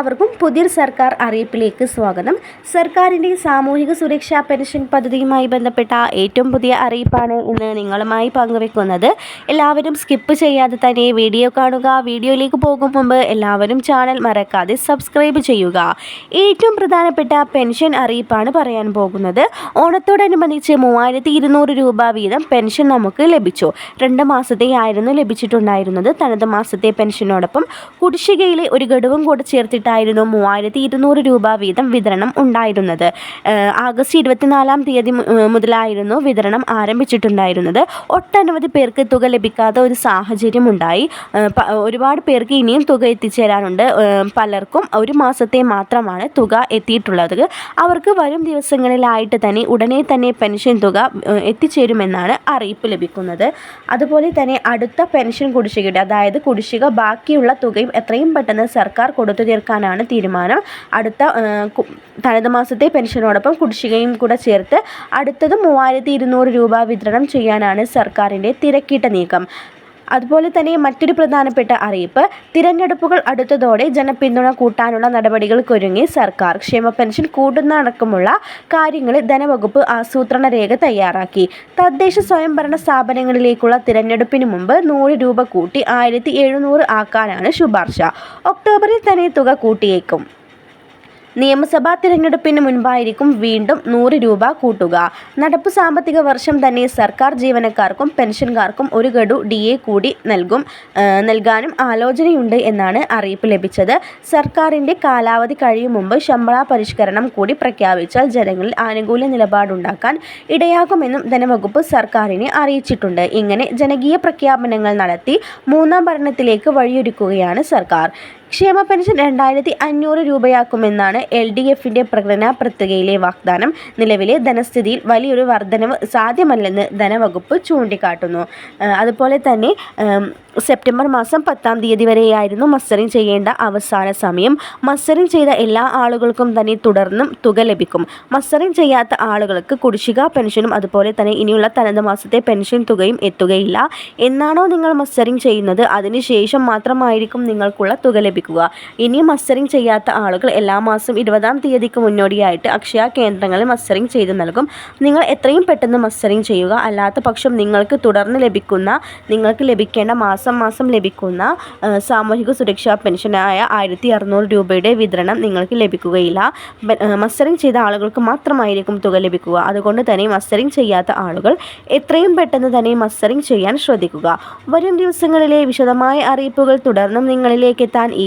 എല്ലാവർക്കും പുതിയ സർക്കാർ അറിയിപ്പിലേക്ക് സ്വാഗതം. സർക്കാരിന്റെ സാമൂഹിക സുരക്ഷാ പെൻഷൻ പദ്ധതിയുമായി ബന്ധപ്പെട്ട ഏറ്റവും പുതിയ അറിയിപ്പാണ് ഇന്ന് നിങ്ങളുമായി പങ്കുവെക്കുന്നത്. എല്ലാവരും സ്കിപ്പ് ചെയ്യാതെ തന്നെ വീഡിയോ കാണുക വീഡിയോയിലേക്ക് പോകും മുമ്പ് എല്ലാവരും ചാനൽ മറക്കാതെ സബ്സ്ക്രൈബ് ചെയ്യുക. ഏറ്റവും പ്രധാനപ്പെട്ട പെൻഷൻ അറിയിപ്പാണ് പറയാൻ പോകുന്നത്. ഓണത്തോടനുബന്ധിച്ച് മൂവായിരത്തി ഇരുന്നൂറ് രൂപ വീതം പെൻഷൻ നമുക്ക് ലഭിച്ചു. രണ്ട് മാസത്തെ ആയിരുന്നു ലഭിച്ചിട്ടുണ്ടായിരുന്നത്. തനത് മാസത്തെ പെൻഷനോടൊപ്പം കുടിശ്ശികയിലെ ഒരു ഗഡുവും കൂടെ ചേർത്തിട്ടായിരുന്നു മൂവായിരത്തി ഇരുന്നൂറ് രൂപ വീതം വിതരണം ഉണ്ടായിരുന്നത് ആഗസ്റ്റ് ഇരുപത്തിനാലാം തീയതി മുതലായിരുന്നു വിതരണം ആരംഭിച്ചിട്ടുണ്ടായിരുന്നത്. ഒട്ടനവധി പേർക്ക് തുക ലഭിക്കാത്ത ഒരു സാഹചര്യം ഉണ്ടായി ഒരുപാട് പേർക്ക് ഇനിയും തുക എത്തിച്ചേരാനുണ്ട്. പലർക്കും ഒരു മാസത്തെ മാത്രമാണ് തുക എത്തിയിട്ടുള്ളത്. അവർക്ക് വരും ദിവസങ്ങളിലായിട്ട് തന്നെ ഉടനെ തന്നെ പെൻഷൻ തുക എത്തിച്ചേരുമെന്നാണ് അറിയിപ്പ് ലഭിക്കുന്നത്. അതുപോലെ തന്നെ അടുത്ത പെൻഷൻ കുടിശ്ശികയുടെ അതായത് കുടിശ്ശിക ബാക്കിയുള്ള തുകയും എത്രയും പെട്ടെന്ന് സർക്കാർ കൊടുത്തു തീർക്കാനാണ് തീരുമാനം. അടുത്ത തനത് മാസത്തെ പെൻഷനോടൊപ്പം കുടിശ്ശികയും കൂടെ ചേർത്ത് അടുത്തത് മൂവായിരത്തി ഇരുന്നൂറ് രൂപ വിതരണം ചെയ്യാനാണ് സർക്കാരിന്റെ തിരക്കിട്ട നീക്കം. അതുപോലെ തന്നെ മറ്റൊരു പ്രധാനപ്പെട്ട അറിയിപ്പ് തിരഞ്ഞെടുപ്പുകൾ അടുത്തതോടെ ജനപിന്തുണ കൂട്ടാനുള്ള നടപടികൾക്കൊരുങ്ങി സർക്കാർ ക്ഷേമ പെൻഷൻ കൂട്ടുന്നതടക്കമുള്ള കാര്യങ്ങളിൽ ധനവകുപ്പ് ആസൂത്രണ രേഖ തയ്യാറാക്കി. തദ്ദേശ സ്വയംഭരണ സ്ഥാപനങ്ങളിലേക്കുള്ള തിരഞ്ഞെടുപ്പിന് മുമ്പ് നൂറ് രൂപ കൂട്ടി ആയിരത്തി ആക്കാനാണ് ശുപാർശ. ഒക്ടോബറിൽ തന്നെ തുക കൂട്ടിയേക്കും. നിയമസഭാ തിരഞ്ഞെടുപ്പിന് മുൻപായിരിക്കും വീണ്ടും നൂറ് രൂപ കൂട്ടുക. നടപ്പ് സാമ്പത്തിക വർഷം തന്നെ സർക്കാർ ജീവനക്കാർക്കും പെൻഷൻകാർക്കും ഒരു ഗഡു ഡി എ കൂടി നൽകും നൽകാനും ആലോചനയുണ്ട് എന്നാണ് അറിയിപ്പ് ലഭിച്ചത്. സർക്കാരിന്റെ കാലാവധി കഴിയും മുമ്പ് ശമ്പള പരിഷ്കരണം കൂടി പ്രഖ്യാപിച്ചാൽ ജനങ്ങളിൽ ആനുകൂല്യ നിലപാടുണ്ടാക്കാൻ ഇടയാകുമെന്നും ധനവകുപ്പ് സർക്കാരിനെ അറിയിച്ചിട്ടുണ്ട്. ഇങ്ങനെ ജനകീയ പ്രഖ്യാപനങ്ങൾ നടത്തി മൂന്നാം ഭരണത്തിലേക്ക് വഴിയൊരുക്കുകയാണ് സർക്കാർ. ക്ഷേമ പെൻഷൻ രണ്ടായിരത്തി അഞ്ഞൂറ് രൂപയാക്കുമെന്നാണ് എൽ ഡി എഫിന്റെ പ്രകടന പത്രികയിലെ വാഗ്ദാനം. നിലവിലെ ധനസ്ഥിതിയിൽ വലിയൊരു വർധനവ് സാധ്യമല്ലെന്ന് ധനവകുപ്പ് ചൂണ്ടിക്കാട്ടുന്നു. അതുപോലെ തന്നെ സെപ്റ്റംബർ മാസം പത്താം തീയതി വരെയായിരുന്നു മസ്റ്ററിംഗ് ചെയ്യേണ്ട അവസാന സമയം. മസ്റ്ററിംഗ് ചെയ്ത എല്ലാ ആളുകൾക്കും തന്നെ തുടർന്നും തുക ലഭിക്കും. മസ്റ്ററിംഗ് ചെയ്യാത്ത ആളുകൾക്ക് കുടിശ്ശിക പെൻഷനും അതുപോലെ തന്നെ ഇനിയുള്ള തനത് മാസത്തെ പെൻഷൻ തുകയും എത്തുകയില്ല. എന്നാണോ നിങ്ങൾ മസ്റ്ററിംഗ് ചെയ്യുന്നത്? അതിനുശേഷം മാത്രമായിരിക്കും നിങ്ങൾക്കുള്ള തുക ലഭിക്കുക ഇനി മസ്റ്ററിംഗ് ചെയ്യാത്ത ആളുകൾ എല്ലാ മാസം ഇരുപതാം തീയതിക്ക് മുന്നോടിയായിട്ട് അക്ഷയ കേന്ദ്രങ്ങളിൽ മസ്റ്ററിംഗ് ചെയ്തു നൽകും. നിങ്ങൾ എത്രയും പെട്ടെന്ന് മസ്റ്ററിംഗ് ചെയ്യുക. അല്ലാത്ത പക്ഷം നിങ്ങൾക്ക് തുടർന്ന് ലഭിക്കുന്ന നിങ്ങൾക്ക് ലഭിക്കേണ്ട മാസം മാസം ലഭിക്കുന്ന സാമൂഹിക സുരക്ഷാ പെൻഷനായ ആയിരത്തി അറുന്നൂറ് രൂപയുടെ വിതരണം നിങ്ങൾക്ക് ലഭിക്കുകയില്ല. മസ്റ്ററിംഗ് ചെയ്ത ആളുകൾക്ക് മാത്രമായിരിക്കും തുക ലഭിക്കുക. അതുകൊണ്ട് തന്നെ മസ്റ്ററിംഗ് ചെയ്യാത്ത ആളുകൾ എത്രയും പെട്ടെന്ന് തന്നെ മസ്റ്ററിംഗ് ചെയ്യാൻ ശ്രദ്ധിക്കുക. വരും ദിവസങ്ങളിലെ വിശദമായ അറിയിപ്പുകൾ തുടർന്നും നിങ്ങളിലേക്ക് എത്താൻ ഈ